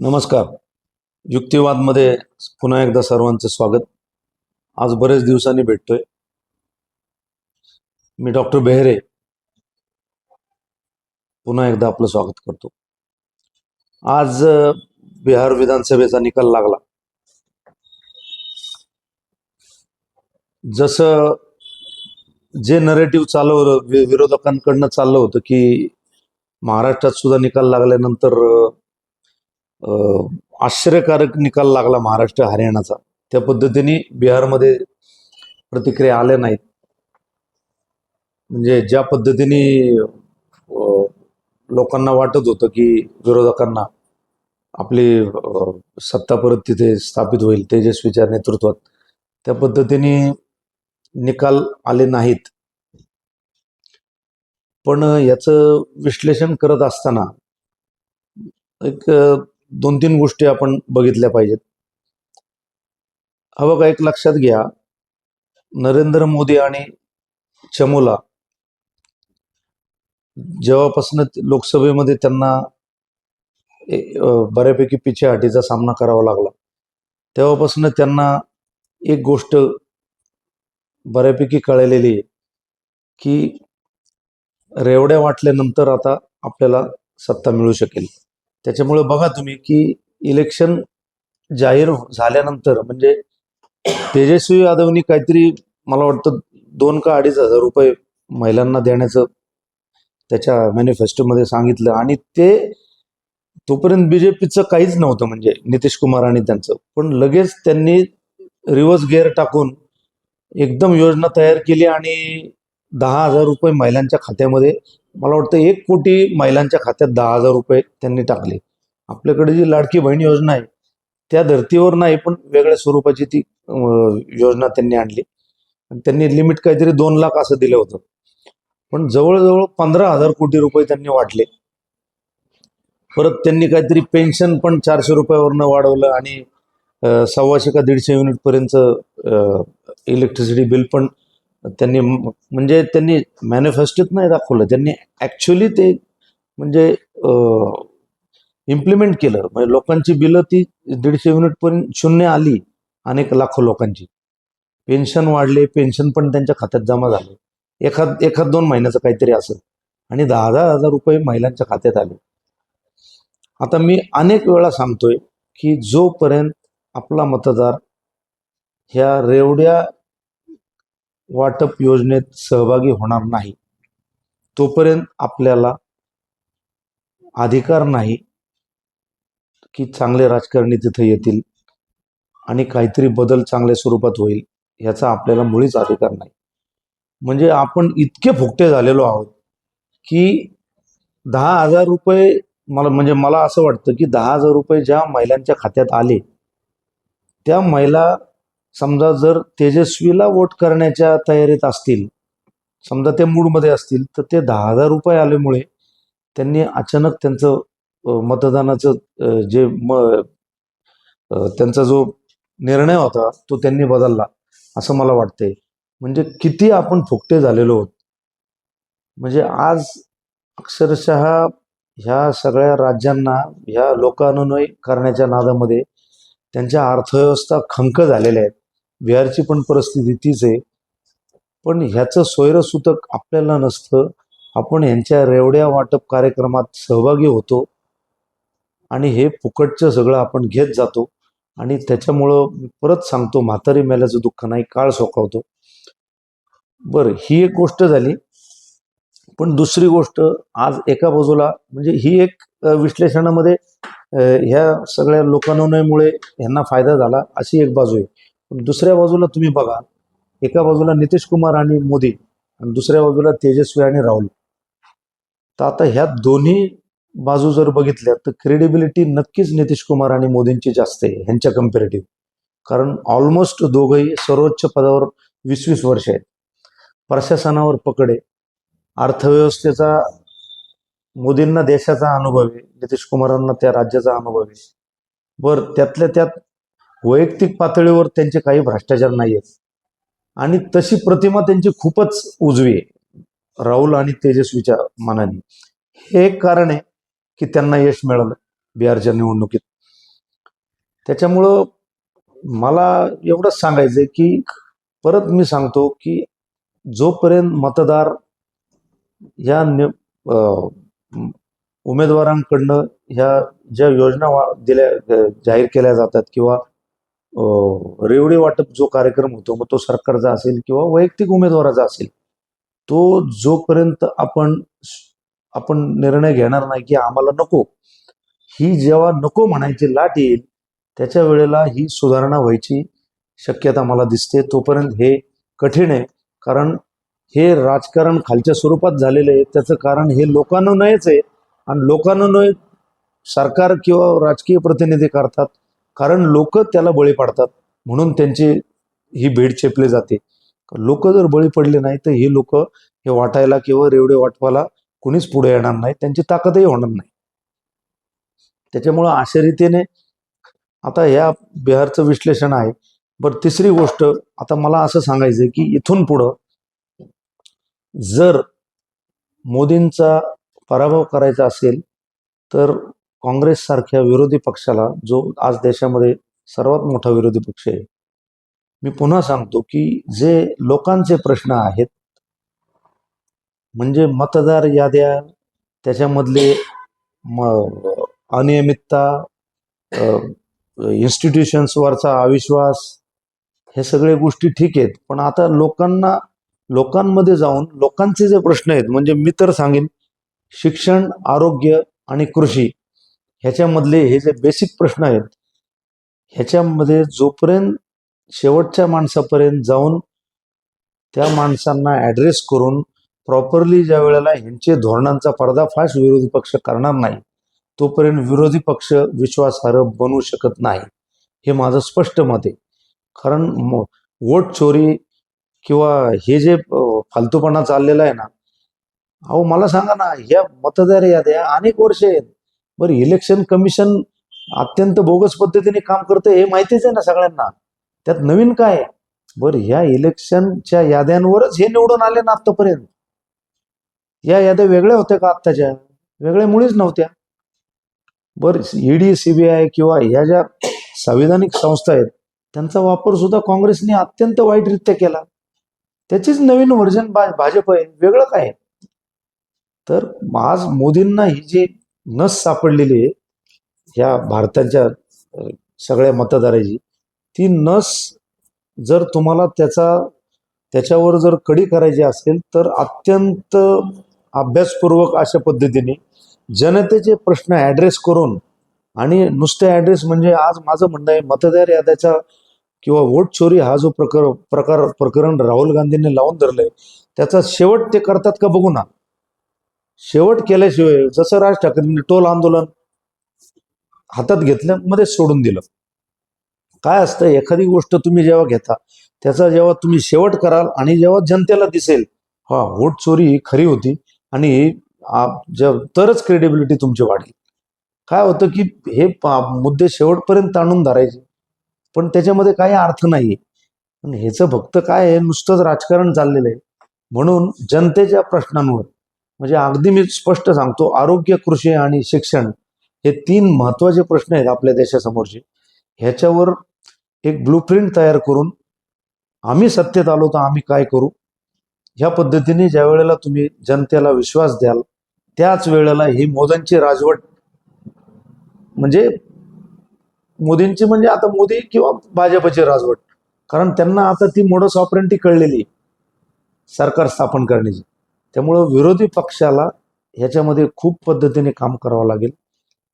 नमस्कार. युक्तिवादमध्ये पुन्हा एकदा सर्वांचं स्वागत. आज बरेच दिवसांनी भेटतोय. मी डॉक्टर बेहरे. पुन्हा एकदा आपलं स्वागत करतो. आज बिहार विधानसभेचा निकाल लागला. जसं जे नरेटिव्ह चालवलं विरोधकांकडनं चाललं होतं की महाराष्ट्रात सुद्धा निकाल लागल्यानंतर आश्चर्यकारक निकाल लागला महाराष्ट्र हरियाणाचा. त्या पद्धतीने बिहारमध्ये प्रतिक्रिया आल्या नाहीत. म्हणजे ज्या पद्धतीने लोकांना वाटत होतं की विरोधकांना आपली सत्ता परत तिथे स्थापित होईल तेजस्वीच्या नेतृत्वात त्या पद्धतीने निकाल आले नाहीत. पण याचं विश्लेषण करत असताना एक दोन तीन गोष्टी आपण बघितल्या पाहिजेत. हा बघा एक लक्षात घ्या नरेंद्र मोदी आणि चमोला जेव्हापासून लोकसभेमध्ये त्यांना बऱ्यापैकी पिछेहाटीचा सामना करावा लागला तेव्हापासून त्यांना एक गोष्ट बऱ्यापैकी कळलेली आहे की रेवड्या वाटल्यानंतर आता आपल्याला सत्ता मिळू शकेल. त्याच्यामुळे बघा तुम्ही की इलेक्शन जाहीर झाल्यानंतर म्हणजे तेजस्वी यादवनी काहीतरी मला वाटतं दोन का अडीच हजार रुपये महिलांना देण्याचं त्याच्या मॅनिफेस्टोमध्ये सांगितलं. आणि ते तोपर्यंत बीजेपीचं काहीच नव्हतं म्हणजे नितीश कुमार आणि त्यांचं. पण लगेच त्यांनी रिव्हर्स गेअर टाकून एकदम योजना तयार केली आणि दहा हजार रुपये महिलांच्या खात्यामध्ये मला वाटतं एक कोटी महिलांच्या खात्यात दहा हजार रुपये त्यांनी टाकले. आपल्याकडे जी लाडकी बहीण योजना आहे त्या धर्तीवर नाही पण वेगळ्या स्वरूपाची ती योजना त्यांनी आणली. आणि त्यांनी लिमिट काहीतरी दोन लाख असं दिलं होतं. पण जवळजवळ पंधरा हजार कोटी रुपये त्यांनी वाटले परत त्यांनी काहीतरी पेन्शन पण चारशे रुपयावरनं वाढवलं आणि सव्वाशे का दीडशे युनिट पर्यंत इलेक्ट्रिसिटी बिल पण त्यांनी म्हणजे त्यांनी मॅनिफेस्टोत नाही दाखवलं. त्यांनी ॲक्च्युली ते म्हणजे इम्प्लिमेंट केलं. म्हणजे लोकांची बिलं ती दीडशे युनिटपर्यंत शून्य आली अनेक लाखो लोकांची. पेन्शन वाढले पेन्शन पण त्यांच्या खात्यात जमा झाले. एखाद एखाद दोन महिन्याचं काहीतरी असेल. आणि दहा दहा हजार रुपये महिलांच्या खात्यात आले. आता मी अनेक वेळा सांगतोय की जोपर्यंत आपला मतदार ह्या रेवड्या वाटप योजनेत सहभागी होणार नाही तोपर्यंत आपल्याला अधिकार नाही की चांगले राजकारणी तिथे येतील आणि काहीतरी बदल चांगल्या स्वरूपात होईल याचा आपल्याला मुळीच अधिकार नाही. म्हणजे आपण इतके फुकटे झालेलो आहोत की दहा हजार रुपये मला म्हणजे मला असं वाटतं की दहा हजार रुपये ज्या महिलांच्या खात्यात आले त्या महिला समजा जर तेजस्वीला वोट करण्याच्या तयारीत असतील समजा ते मूडमध्ये असतील तर ते दहा हजार रुपये आल्यामुळे त्यांनी अचानक त्यांचं मतदानाचं जे म त्यांचा जो निर्णय होता तो त्यांनी बदलला असं मला वाटतंय. म्हणजे किती आपण फुकटे झालेलो आहोत. म्हणजे आज अक्षरशः ह्या सगळ्या राज्यांना ह्या लोकानुनय करण्याच्या नादामध्ये त्यांच्या अर्थव्यवस्था खंक झालेल्या आहेत. बिहारची पण परिस्थिती तीच आहे. पण ह्याचं सोयरसूतक आपल्याला नसतं. आपण यांच्या रेवड्या वाटप कार्यक्रमात सहभागी होतो. आणि हे फुकटचं सगळं आपण घेत जातो. आणि त्याच्यामुळं परत सांगतो म्हातारी मेल्याचं दुःख नाही काळ सोकावतो. बरं ही एक गोष्ट झाली. पण दुसरी गोष्ट आज एका बाजूला म्हणजे ही एक विश्लेषणामध्ये ह्या सगळ्या लोकानुनयमुळे यांना फायदा झाला अशी एक बाजू आहे. पण दुसऱ्या बाजूला तुम्ही बघा एका बाजूला नितीश कुमार आणि मोदी आणि दुसऱ्या बाजूला तेजस्वी आणि राहुल. तर आता ह्या दोन्ही बाजू जर बघितल्या तर क्रेडिबिलिटी नक्कीच नितीश कुमार आणि मोदींची जास्त आहे ह्यांच्या कम्पेरेटिव्ह कारण ऑलमोस्ट दोघंही सर्वोच्च पदावर वीस वीस वर्ष आहेत. प्रशासनावर पकडे अर्थव्यवस्थेचा मोदींना देशाचा अनुभव आहे नितीश कुमारांना त्या राज्याचा अनुभव आहे. बर त्यातल्या त्यात वैयक्तिक पातळीवर त्यांचे काही भ्रष्टाचार नाही आहेत आणि तशी प्रतिमा त्यांची खूपच उजवी आहे. राहुल आणि तेजस्वीच्या मानाने. हे एक कारण आहे की त्यांना यश मिळालं बिहारच्या निवडणुकीत. त्याच्यामुळं मला एवढंच सांगायचं आहे की परत मी सांगतो की जोपर्यंत मतदार या उमेदवारांकडनं ह्या ज्या योजना दिल्या जाहीर केल्या जातात किंवा रेवडी वाटप जो कार्यक्रम होतो मग तो सरकारचा असेल किंवा वैयक्तिक उमेदवाराचा असेल तो जोपर्यंत आपण आपण निर्णय घेणार नाही की आम्हाला नको ही जेव्हा नको म्हणायची लाट येईल त्याच्या वेळेला ही सुधारणा व्हायची शक्यता मला दिसते. तोपर्यंत हे कठीण आहे कारण हे राजकारण खालच्या स्वरूपात झालेलं आहे. त्याचं कारण हे लोकांना नाहीच आहे. आणि लोकांना नाही सरकार किंवा राजकीय प्रतिनिधी करतात. कारण लोक त्याला बळी पडतात. म्हणून त्यांची ही भेट चेपली जाते. लोक जर बळी पडले नाही तर हे लोक हे वाटायला किंवा रेवडे वाटवायला कुणीच पुढे येणार नाही. त्यांची ताकदही होणार नाही. त्याच्यामुळं अशा रीतीने आता ह्या बिहारचं विश्लेषण आहे. बरं तिसरी गोष्ट आता मला असं सांगायचं आहे की इथून पुढं जर मोदींचा पराभव करायचा असेल तर काँग्रेससारख्या विरोधी पक्षाला जो आज देशामध्ये सर्वात मोठा विरोधी पक्ष आहे. मी पुन्हा सांगतो की जे लोकांचे प्रश्न आहेत म्हणजे मतदार याद्या त्याच्यामधले म अनियमितता इन्स्टिट्यूशन्सवरचा अविश्वास हे सगळे गोष्टी ठीक आहेत. पण आता लोकांना लोकांमध्ये जाऊन लोकांचे जे प्रश्न आहेत म्हणजे मी तर सांगेन शिक्षण आरोग्य आणि कृषी ह्याच्यामधले हे जे बेसिक प्रश्न आहेत ह्याच्यामध्ये जोपर्यंत शेवटच्या माणसापर्यंत जाऊन त्या माणसांना ॲड्रेस करून प्रॉपरली ज्या वेळेला ह्यांचे धोरणांचा पर्दाफाश विरोधी पक्ष करणार नाही तोपर्यंत विरोधी पक्ष विश्वासार्ह बनू शकत नाही. हे माझं स्पष्ट मत आहे. कारण वोट चोरी किंवा हे जे फालतूपणा चाललेला आहे ना अहो मला सांगा ना ह्या मतदार याद्या अनेक वर्ष आहेत. बरं इलेक्शन कमिशन अत्यंत बोगस पद्धतीने काम करतं हे माहितीच आहे ना सगळ्यांना. त्यात नवीन काय आहे? बरं ह्या इलेक्शनच्या याद्यांवरच हे निवडून आले ना आतापर्यंत या याद्या वेगळ्या होत्या का आत्ताच्या? वेगळ्या मुळीच नव्हत्या. बरं ईडी सीबीआय किंवा ह्या ज्या संविधानिक संस्था आहेत त्यांचा वापर सुद्धा काँग्रेसने अत्यंत वाईटरित्या केला. त्याचीच नवीन व्हर्जन भाजप आहे वेगळं काय आहे? तर आज मोदींना ही जी नस सापडलेली आहे. ह्या भारताच्या सगळ्या मतदाराची. ती नस जर तुम्हाला त्याचा त्याच्यावर जर कडी करायची असेल तर अत्यंत अभ्यासपूर्वक अशा पद्धतीने जनतेचे प्रश्न ॲड्रेस करून आणि नुसते ॲड्रेस म्हणजे आज माझं म्हणणं आहे मतदार याद्याचा किंवा वोट चोरी हा जो प्रकार प्रकार प्रकरण राहुल गांधींनी लावून धरलं आहे त्याचा शेवट ते करतात का बघू ना. शेवट केल्याशिवाय जसं राज ठाकरेंनी टोल आंदोलन हातात घेतलं मध्ये सोडून दिलं. काय असतं एखादी गोष्ट तुम्ही जेव्हा घेता त्याचा जेव्हा तुम्ही शेवट कराल आणि जेव्हा जनतेला दिसेल हा वोट चोरी ही खरी होती आणि तरच क्रेडिबिलिटी तुमची वाढेल. काय होतं की हे मुद्दे शेवटपर्यंत आणून धरायचे. पण त्याच्यामध्ये काही अर्थ नाही पण ह्याचं फक्त काय आहे नुसतंच राजकारण चाललेलं आहे. म्हणून जनतेच्या प्रश्नांवर म्हणजे अगदी मी स्पष्ट सांगतो आरोग्य कृषी आणि शिक्षण हे तीन महत्त्वाचे प्रश्न आहेत आपल्या देशासमोरचे. ह्याच्यावर एक ब्लूप्रिंट तयार करून आम्ही सत्तेत आलो तर आम्ही काय करू? ह्या पद्धतीने ज्या वेळेला तुम्ही जनतेला विश्वास द्याल त्याच वेळेला ही मोदींची राजवट म्हणजे मोदींची म्हणजे आता मोदी किंवा भाजपची राजवट. कारण त्यांना आता ती मोडस ऑपरेंटी कळलेली आहे, सरकार स्थापन करण्याची. त्यामुळं विरोधी पक्षाला ह्याच्यामध्ये खूप पद्धतीने काम करावं लागेल.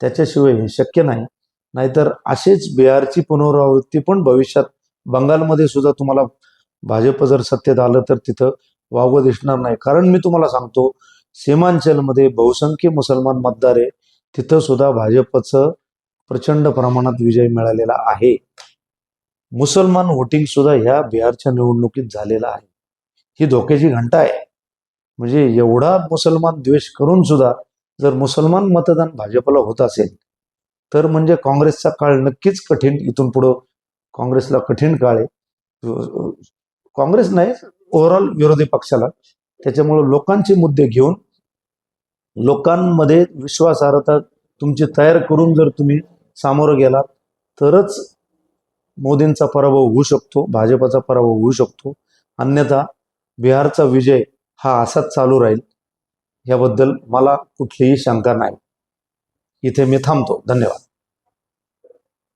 त्याच्याशिवाय हे शक्य नाही. नाहीतर असेच बिहारची पुनरावृत्ती पण भविष्यात बंगालमध्ये सुद्धा तुम्हाला भाजप जर सत्तेत आलं तर तिथं वावगं दिसणार नाही. कारण मी तुम्हाला सांगतो सीमांचलमध्ये बहुसंख्य मुसलमान मतदार आहे. तिथं सुद्धा भाजपचं प्रचंड प्रमाणात विजय मिळालेला आहे. मुसलमान वोटिंग सुद्धा ह्या बिहारच्या निवडणुकीत झालेला आहे. ही धोक्याची घंटा आहे. म्हणजे एवढा मुसलमान द्वेष करून सुद्धा जर मुसलमान मतदान भाजपला होत असेल तर म्हणजे काँग्रेसचा काळ नक्कीच कठीण इथून पुढं काँग्रेसला कठीण काळ आहे. काँग्रेस नाही ओव्हरऑल विरोधी पक्षाला. त्याच्यामुळं लोकांचे मुद्दे घेऊन लोकांमध्ये विश्वासार्हता तुमची तयार करून जर तुम्ही सामोरं गेलात तरच मोदींचा पराभव होऊ शकतो भाजपचा पराभव होऊ शकतो. अन्यथा बिहारचा विजय हा असाच चालू राहील. याबद्दल मला कुठलीही शंका नाही. इथे मी थांबतो. धन्यवाद.